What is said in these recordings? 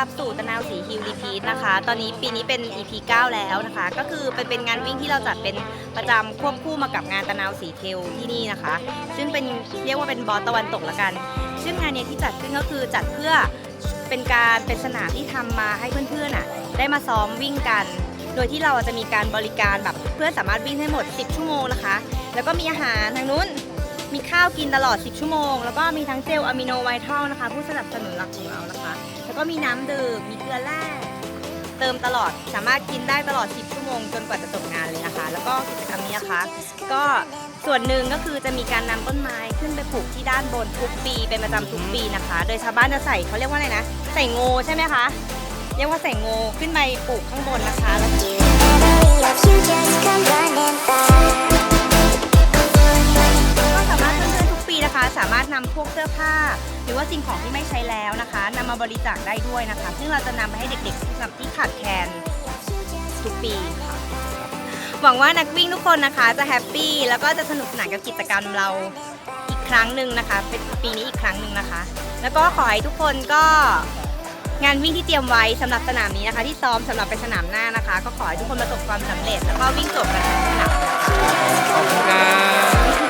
ยินดีต้อนรับสู่ตะนาวสีฮิลรีพีทนะคะ ตอนนี้ปีนี้เป็น EP 9 แล้วนะคะ ก็คือเป็นเป็นงานวิ่งที่เราจัดเป็นประจำควบคู่มากับงานตะนาวสีเทลที่นี่นะคะ ซึ่งเป็นเรียกว่าเป็นบอสตะวันตกละกัน ซึ่งงานเนี้ยที่จัดขึ้นก็คือจัดเพื่อเป็นการเป็นสนามที่ทำมาให้เพื่อนๆอะได้มาซ้อมวิ่งกัน โดยที่เราจะมีการบริการแบบเพื่อนสามารถวิ่งให้หมด 10 ชั่วโมงนะคะ แล้วก็มีอาหารทางนู้น มีข้าวกินตลอด 10 ชั่วโมง แล้วก็มีทั้งเจลอะมิโนไวทัลนะคะ ผู้สนับสนุนหลักของเรานะคะ แล้วก็มีน้ำดื่ม มีเกลือแร่เติมตลอด สามารถกินได้ตลอด 10 ชั่วโมงจนกว่าจะจบงานเลยนะคะ แล้วก็กิจกรรมนี้นะคะ ก็ส่วนหนึ่งก็คือจะมีการนำต้นไม้ขึ้นไปปลูกที่ด้านบนทุกปีเป็นประจำทุกปีนะคะ โดยชาวบ้านจะใส่เขาเรียกว่าอะไรนะ ใส่โงใช่ไหมคะ เรียกว่าใส่โงขึ้นไปปลูกข้างบนนะคะแล้ว นๆทุกปีนะคะ สามารถนำพวกเสื้อผ้า หรือว่าสิ่งของที่ไม่ใช้แล้วนะคะนำมาบริจาคได้ด้วยนะคะ ซึ่งเราจะนำไปให้เด็กๆสำหรับที่ขาดแคลนทุกปีค่ะหวังว่านักวิ่งทุกคนนะคะ จะแฮปปี้แล้วก็จะสนุกสนานกับกิจกรรมเราอีกครั้งหนึ่งนะคะ เป็นปีนี้อีกครั้งหนึ่งนะคะ แล้วก็ขอให้ทุกคนก็งานวิ่งที่เตรียมไว้สำหรับสนามนี้นะคะ ที่ซ้อมสำหรับไปสนามหน้านะคะ ก็ขอให้ทุกคนประสบความสำเร็จ แล้วก็วิ่งจบกันสนามขอบคุณครับ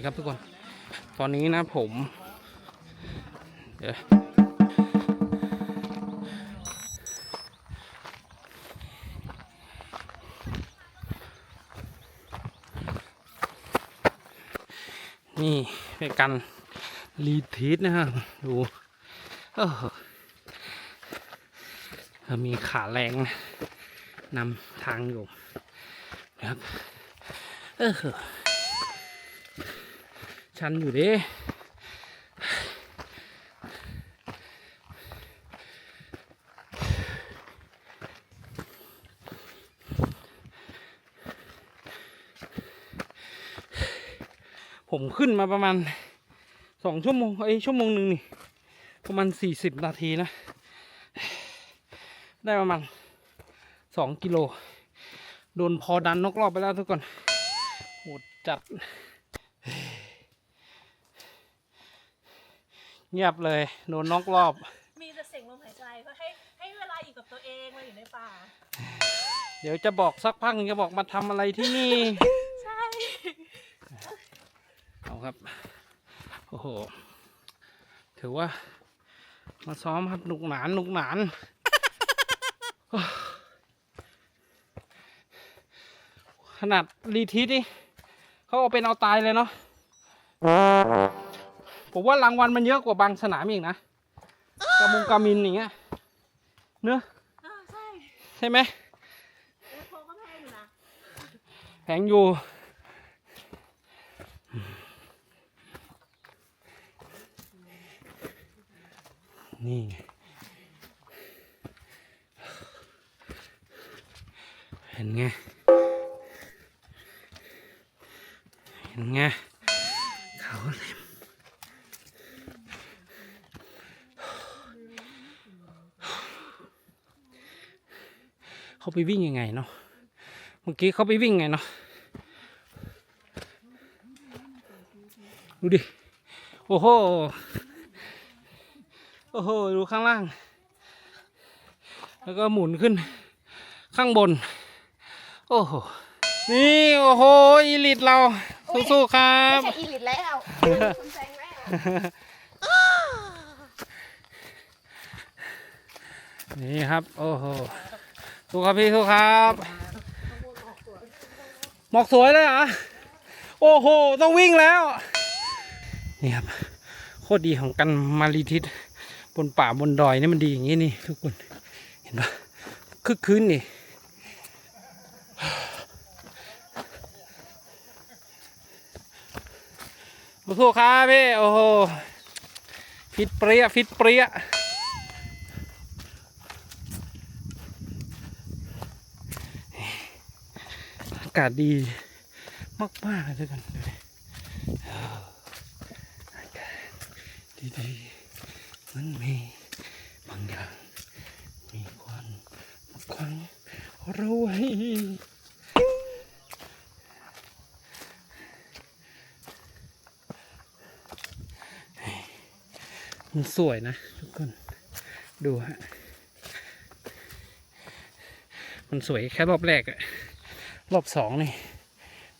ดีครับทุกคน ตอนนี้นะผม เดี๋ยวนี่เป็นการรีทีสนะฮะ ดูเออมีขาแรงนำทางอยู่นะครับ เออ ชันอยู่เด้ผมขึ้นมาประมาณสองชั่วโมงเอ้ชั่วโมงหนึ่งนี่ ประมาณสี่สิบนาทีนะ ได้ประมาณสองกิโล โดนพอดันนกรอบไปแล้วทุกคนโหดจัด เงียบเลยโดนนอกรอบ มีแต่เสียงลมหายใจเพื่อให้ให้เวลาอยู่กับตัวเองมาอยู่ในป่า เดี๋ยวจะบอกสักพักจะบอกมาทำอะไรที่นี่ ใช่ เอาครับ โอ้โห ถือว่า มาซ้อมครับหนุกหนานหนุกหนาน ขนาดรีทีสนี่เขาเอาเป็นเอาตายเลยเนาะ ผมว่ารางวัลมันเยอะกว่าบางสนามอีกนะกระมงกามินอย่างเงี้ยเนอะอ่าใช่ใช่ไหมแล้วโพก็แพงอยู่นะแพงอยู่นี่ไงเห็นไง เห็นไง เขาเล็ม เขาไปวิ่งยังไงเนาะเมื่อกี้เขาไปวิ่งไงเนาะดูดิ โอ้โห โอ้โห ดูข้างล่าง แล้วก็หมุนขึ้น ข้างบน โอ้โห นี่โอ้โห อีลิตเรา สู้ๆครับ ไม่ใช่อีลิตแล้วคุณแซงแล้วนี่ครับ โอ้โห สู้ครับพี่สู้ครับหมอกสวยเลยเหรอโอ้โห ต้องวิ่งแล้ว นี่ครับ โคตรดีของกันมารีทิศบนป่าบนดอยนี่มันดีอย่างนี้นี่ทุกคน เห็นปะคึกคืนนี่สู้ครับพี่ โอ้โห ฟิตเปรี้ยฟิตเปรี้ยากาศดีมากๆเลยทุกคนดูดิอากาศดีๆมันมีบางอย่าง มีควันมาขวางเราไว้มันสวยนะทุกคน ดูฮะ มันสวยแค่รอบแรกอะ รอบสองนี่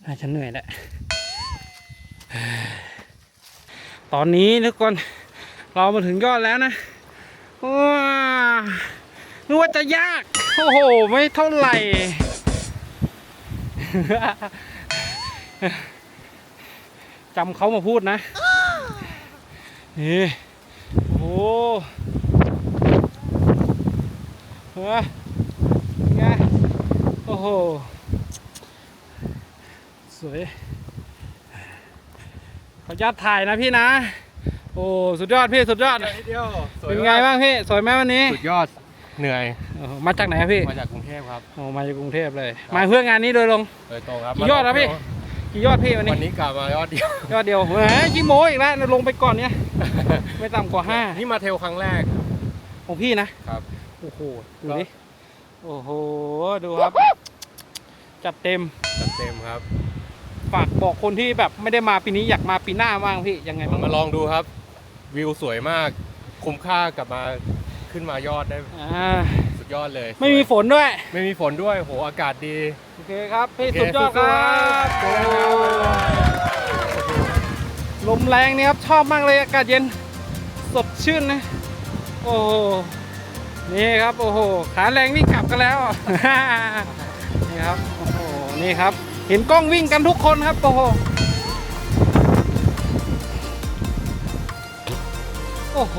น่าจะเหนื่อยแล้วตอนนี้ทุกคนเรามาถึงยอดแล้วนะว้านึกว่าจะยาก โอ้โห ไม่เท่าไหร่ จำเขามาพูดนะ นี่ โอ้โหเฮ้ยไงโอ้โห สวยขออนุญาตถ่ายนะพี่นะ โอ้สุดยอดพี่สุดยอด นิดเดียวสวยเป็นไงบ้างพี่สวยไหมวันนี้สุดยอดเหนื่อยโอ้โหมาจากไหนครับพี่มาจากกรุงเทพครับ โอ้มาจากกรุงเทพเลย มาเพื่องานนี้โดยตรง โดยตรงครับกี่ยอดครับพี่ กี่ยอดพี่วันนี้วันนี้กลับมายอดเดียวยอดเดียวแหมกี่โมอีกแล้วลงไปก่อนเนี่ยไม่ต่ำกว่าห้านี่มาเทลครั้งแรกของพี่นะ ครับ โอ้โหดูดิโอ้โห ดูครับ จัดเต็มจัดเต็มครับ ฝากบอกคนที่แบบไม่ได้มาปีนี้อยากมาปีหน้าบ้างพี่ยังไงบ้างมาลองดูครับ วิวสวยมาก คุ้มค่ากลับมาขึ้นมายอดได้อ่าสุดยอดเลย ไม่มีฝนด้วย ไม่มีฝนด้วยโหอากาศดีโอเคครับพี่โอเคสุดยอดคสู้รัๆครับบลมแรงเนี่ยครับชอบมากเลยอากาศเย็นสดชื่นนะ โอ้โหนี่ครับโอ้โหขาแรงวิ่งกลับกันแล้วนี่ครับโอ้โหนี่ครับ เห็นกล้องวิ่งกันทุกคนครับโอ้โหโอ้โห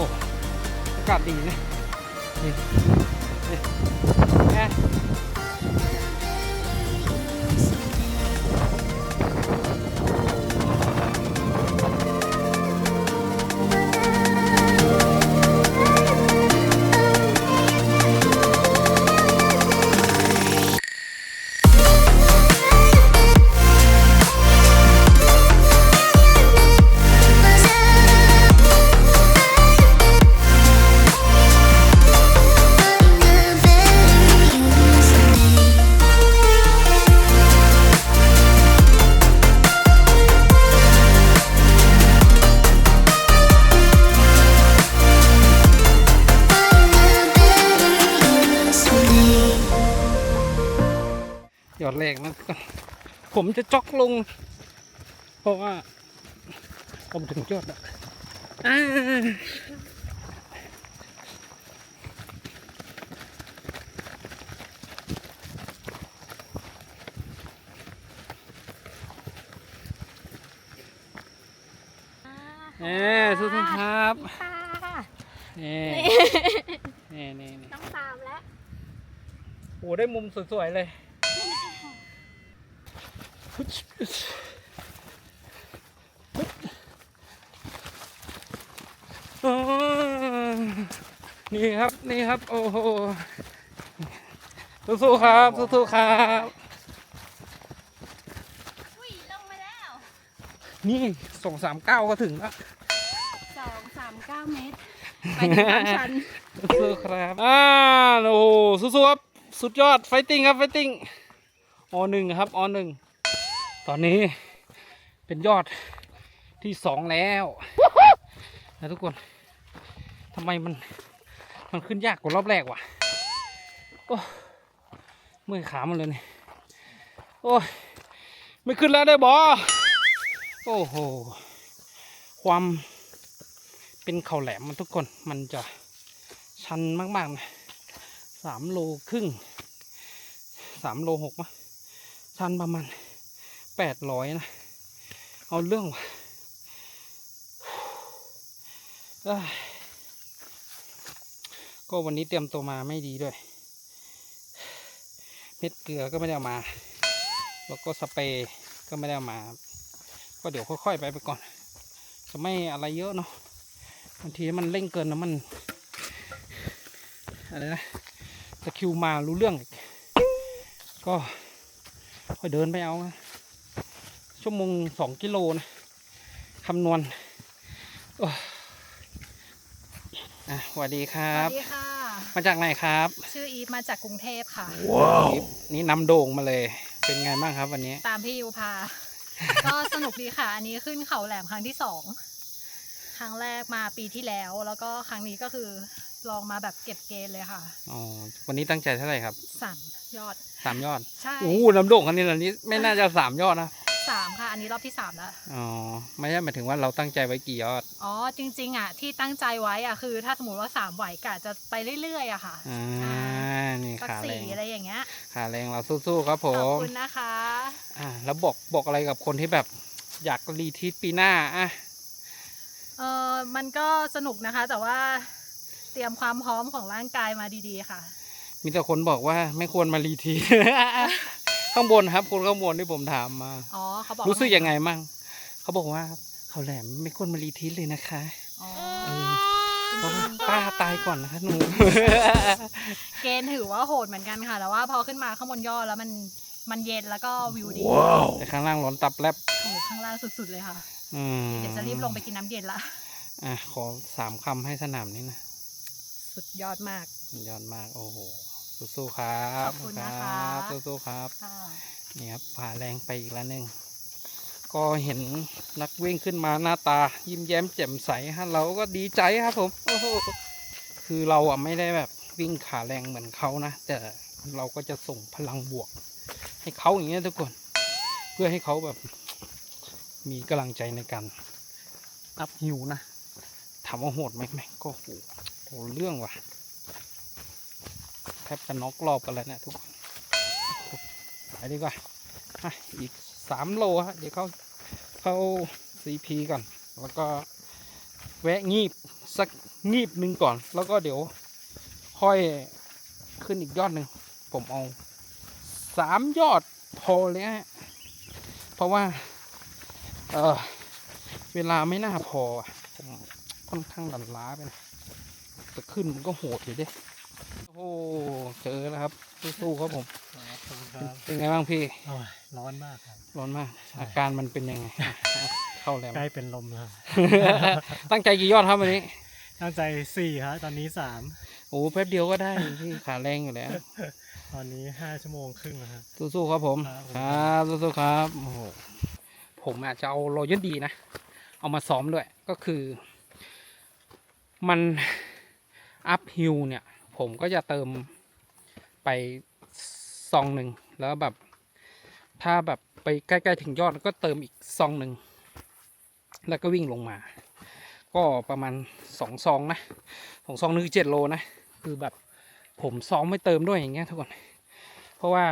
อากาศดีนะ อดแรกนะทุกคนผมจะจ็อกลง เพราะว่า ผมถึงยอดแล้วอ่าเอ้สู้ๆครับค่ะนี่นี่นี่นี่ต้องตามแล้วโอ้ได้มุมสวย ๆ เลยโอ้ นี่ครับ นี่ครับ โอ้โหสู้ๆครับสู้ๆครับอุ้ยลงมาแล้วนี่ส่งสามเก้าก็ถึงแล้วสองสามเก้าเมตรไปถึงความชันสู้ๆครับอ่าโอ้โหสู้ๆครับ สุดยอดไฟติ้งครับไฟติ้งอหนึ่งครับอหนึ่ง ตอนนี้เป็นยอดที่สองแล้วนะทุกคนทำไมมันมันขึ้นยากกว่ารอบแรกวะโอ้เมื่อยขามันเลยนี่โอ้ยไม่ขึ้นแล้วได้บอโอ้โหความเป็นเข่าแหลมมันทุกคนมันจะชันมากๆนะสามโลครึ่งสามโลหกมะชันประมาณ แปดร้อยนะ เอาเรื่องว่ะเอ้ยก็วันนี้เตรียมตัวมาไม่ดีด้วย เม็ดเกลือก็ไม่ได้เอามา แล้วก็สเปรย์ก็ไม่ได้เอามา ก็เดี๋ยวค่อยๆไปไปก่อน จะไม่อะไรเยอะเนาะ บางทีมันเร่งเกินแล้วมันอะไรนะตะคิวมารู้เรื่องกก็ค่อยเดินไปเอานะ ชั่วโมงสองกิโลนะคำนวณโอ้ยอะสวัสดีครัสบ วัสดีค่ะ มาจากไหนครับชื่ออีฟมาจากกรุงเทพค่ะนี่นี่นำโด่งมาเลย เป็นไงบ้างครับ วันนี้ ตามพี่ยูพา ก็สนุกดีค่ะ อันนี้ขึ้นเขาแหลมครั้งที่สองครั้งแรกมาปีที่แล้ว แล้วก็ครั้งนี้ก็คือลองมาแบบเก็บเกณฑ์เลยค่ะอ๋อ วันนี้ตั้งใจเท่าไหร่ครับสามยอด สามยอดใช่โอ้โหน้ำโด่งคันนี้อันนี้ไม่น่าจะสามยอดนะ สามค่ะ อันนี้รอบที่สามแล้ว อ๋อ ไม่ใช่หมายถึงว่าเราตั้งใจไว้กี่ยอด อ๋อ จริง ๆ อะ ที่ตั้งใจไว้อะ คือ ถ้าสมมติว่าสามไหวกะจะไปเรื่อยๆอะค่ะ อ่า นี่สักขาแรสี่งอะไรอย่างเงี้ย ขาแรงเราสู้ๆครับผขอบมคุณนะคะ อ่า แล้วบอกบอกอะไรกับคนที่แบบอยากรีทีสปีหน้าอะ เออมันก็สนุกนะคะ แต่ว่าเตรียมความพร้อมของร่างกายมาดีๆค่ะ มีแต่คนบอกว่าไม่ควรมารีทีส ข้างบนครับคนข้างบนที่ผมถามมา อ๋อเขาบอกรู้สึกว่ายังไงมั่งเขาบอกว่าเขาแหลมไม่ควรมารีทีสเลยนะคะอ๋อเออเพราะว่าป้าตายก่อนนะคะหนู เกณฑ์ถือว่าโหดเหมือนกันค่ะ แต่ว่าพอขึ้นมาข้างบนยอดแล้วมันมันเย็นแล้วก็วิวดีแต่ข้างล่างร้อนตับแลบโอ้โหข้างล่างสุดๆเลยค่ะ อืมเดี๋ยวจะรีบลงไปกินน้ำเย็นละ อะขอสามคำให้สนามนี้นะ สุดยอดมาก ยอดมาก โอ้โห สู้ๆครับขอบคุณนะคะ รับสู้ๆครับ ค่ะนี่ครับผ่าแรงไปอีกแล้วหนึ่ง ก็เห็นนักวิ่งขึ้นมาหน้าตา ยิ้มแย้มแจ่มใสฮะเราก็ดีใจครับผมโอ้โหคือเราอะไม่ได้แบบวิ่งขาแรงเหมือนเขานะ แต่เราก็จะส่งพลังบวก ให้เขาอย่างเงี้ยทุกคน เพื่อให้เขาแบบ มีกำลังใจในการอัพฮิวนะถามว่าโหดไหมแม่งก็โหโหเรื่องว่ะแท บจะน็อกรอบกันแล้วเนะทุกคนไปดีกว่าอีกสามโลฮะเดี๋ยวเข้าเข้าซีพีก่อนแล้วก็แวะงีบสักงีบหนึ่งก่อน แล้วก็เดี๋ยวค่อยขึ้นอีกยอดหนึ่งผมเอาสามยอดพอเลยฮะเพราะว่า เออเวลาไม่น่าพอผมค่อนข้างหลันล้าไปนะจะขึ้นมันก็โหดอยู่ด้ โอ้โหเจอแล้วครับสู้ๆครับผมเป็นไงบ้างพี่โอ้ยร้อนมากครับร้อนมากใช่อาการมันเป็นยังไง เข้าแล้วใกล้เป็นลมแล้วตั้งใจกี่ยอดครับวันนี้ ตั้งใจสี่ครับตอนนี้สามโอ้แป๊บเดียวก็ได้พี่ขาแรงอยู่แล้ว ตอนนี้ห้าชั่วโมงครึ่งแล้วครับสู้ๆครับผมครับผมครับสู้ๆครับโอ้โหผมอาจจะเอาโรยัลดีนะ เอามาซ้อมด้วยก็คือ มันอัพฮิลเนี่ย ผมก็จะเติมไปซองหนึ่งแล้วแบบ ถ้าแบบไปใกล้ๆถึงยอดก็เติมอีกซองหนึ่งแล้วก็วิ่งลงมา ก็ประมาณสองซองนะสองซองนึงเจ็ดโลนะคือแบบผมซ้อมไม่เติมด้วยอย่างเงี้ยทุกคน เพราะว่า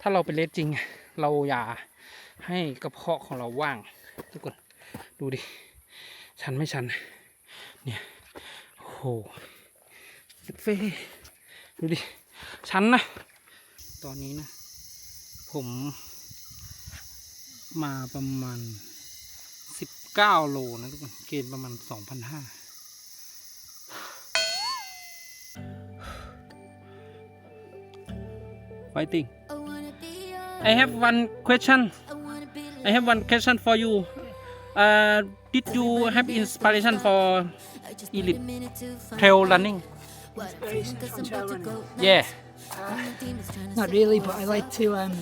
ถ้าเราเป็นเลสจริง เราอย่าให้กระเพาะของเราว่าง ทุกคนดูดิชันไม่ชันเนี่ยโอ้โห เฟ่ดูดิชั้นนะ ตอนนี้นะ ผม มาประมาณสิบเก้าโลนะทุกคนเกณฑ์ประมาณสองพันห้า fighting I have one question I have one question for you uh, did you have inspiration for elite trail running Yeah. Uh, not really, but I like to um,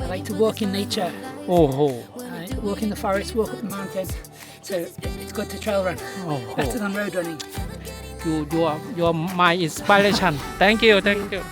I like to walk in nature. Oh. Uh, walk in the forest, walk up the mountain. So it's good to trail run. Oh. oh. Better than road running. You you are you are my inspiration. thank you, thank you.